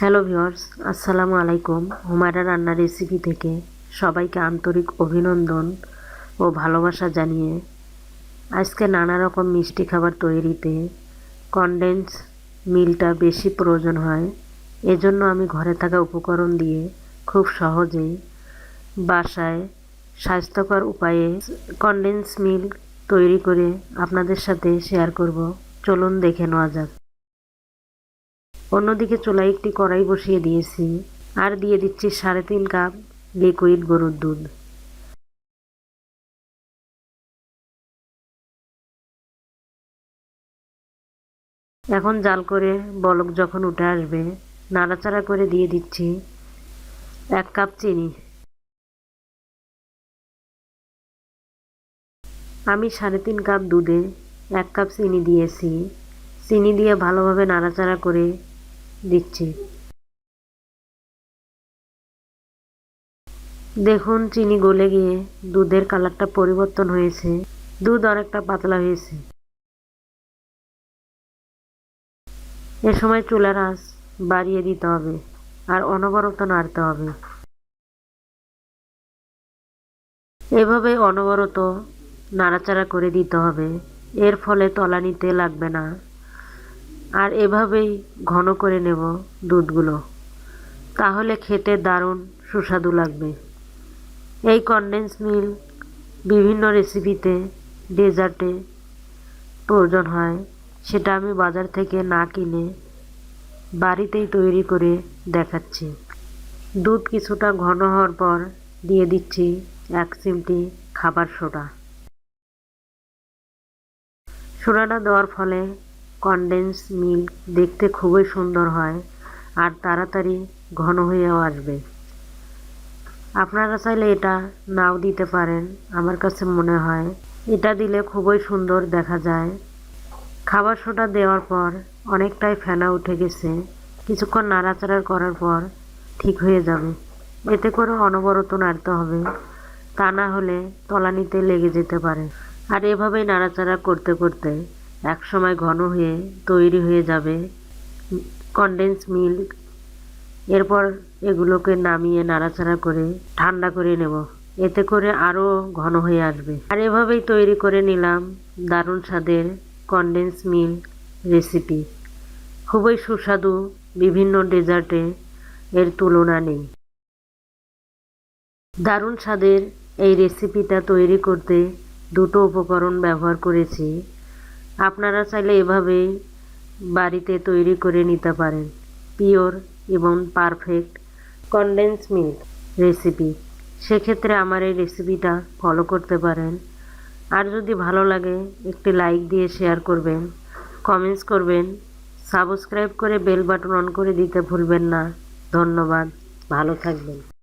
Hello viewers, আসসালামু আলাইকুম। হুমায়রা রান্না রেসিপি থেকে সবাইকে আন্তরিক অভিনন্দন ও ভালোবাসা জানিয়ে আজকে নানা রকম মিষ্টি খাবার তৈরিতে কনডেন্স মিলটা বেশি প্রয়োজন হয়। এজন্য আমি ঘরে থাকা উপকরণ দিয়ে খুব সহজেই বাসায় স্বাস্থ্যকর উপায়ে কনডেন্স মিল তৈরি করে আপনাদের সাথে শেয়ার করব। চলুন দেখে নেওয়া যাক। অন্যদিকে চুলায় একটি কড়াই বসিয়ে দিয়েছি আর দিয়ে দিচ্ছি সাড়ে তিন কাপ লিকুইড গরুর দুধ। এখন জাল করে বলক যখন উঠে আসবে, নাড়াচাড়া করে দিয়ে দিচ্ছি এক কাপ চিনি। আমি সাড়ে তিন কাপ দুধে এক কাপ চিনি দিয়েছি। চিনি দিয়ে ভালোভাবে নাড়াচাড়া করে দিচ্ছি। দেখুন, চিনি গলে গিয়ে দুধের কালারটা পরিবর্তন হয়েছে। দুধ অনেকটা পাতলা হয়েছে। এ সময় চুলার আঁচ বাড়িয়ে দিতে হবে আর অনবরত নাড়তে হবে। এভাবে অনবরত নাড়াচাড়া করে দিতে হবে। এর ফলে তলানিতে লাগবে না। আর এভাবেই ঘন করে নেব দুধগুলো। তাহলে খেতে দারুণ সুস্বাদু লাগবে। এই কনডেন্স মিল বিভিন্ন রেসিপিতে ডেজার্টে প্রয়োজন হয়। সেটা আমি বাজার থেকে না কিনে বাড়িতেই তৈরি করে দেখাচ্ছি। দুধ কিছুটা ঘন হওয়ার পর দিয়ে দিচ্ছি এক চিমটি খাবার সোডা। সোডাটা দেওয়ার ফলে কনডেন্স মিল্ক দেখতে খুবই সুন্দর হয় আর তাড়াতাড়ি ঘন হয়েও আসবে। আপনারা চাইলে এটা নাও দিতে পারেন, আমার কাছে মনে হয়। এটা দিলে খুবই সুন্দর দেখা যায়। খাবার সোটা দেওয়ার পর অনেকটাই ফেনা উঠে গেছে। কিছুক্ষণ নাড়াচাড়া করার পর ঠিক হয়ে যাবে। এতে করে অনবরত নাড়তে হবে। তা না হলে তলানিতে লেগে যেতে পারে। আর এভাবেই নাড়াচাড়া করতে করতে এক সময় ঘন হয়ে তৈরি হয়ে যাবে কনডেন্স মিল্ক এরপর এগুলোকে নামিয়ে নাড়াচাড়া করে ঠান্ডা করে নেব। এতে করে আরও ঘন হয়ে আসবে। আর এভাবেই তৈরি করে নিলাম দারুণ স্বাদের কনডেন্স মিল্ক রেসিপি খুবই সুস্বাদু, বিভিন্ন ডেজার্টে এর তুলনা নেই। দারুণ স্বাদের এই রেসিপিটা তৈরি করতে দুটো উপকরণ ব্যবহার করেছি। আপনারা চাইলে এভাবেই বাড়িতে তৈরি করে নিতে পারেন। পিওর এবং পারফেক্ট কনডেন্স মিল্ক রেসিপি সেক্ষেত্রে আমার এই রেসিপিটা ফলো করতে পারেন। আর যদি ভালো লাগে, একটি লাইক দিয়ে শেয়ার করবেন কমেন্টস করবেন সাবস্ক্রাইব করে বেল বাটন অন করে দিতে ভুলবেন না। ধন্যবাদ। ভালো থাকবেন।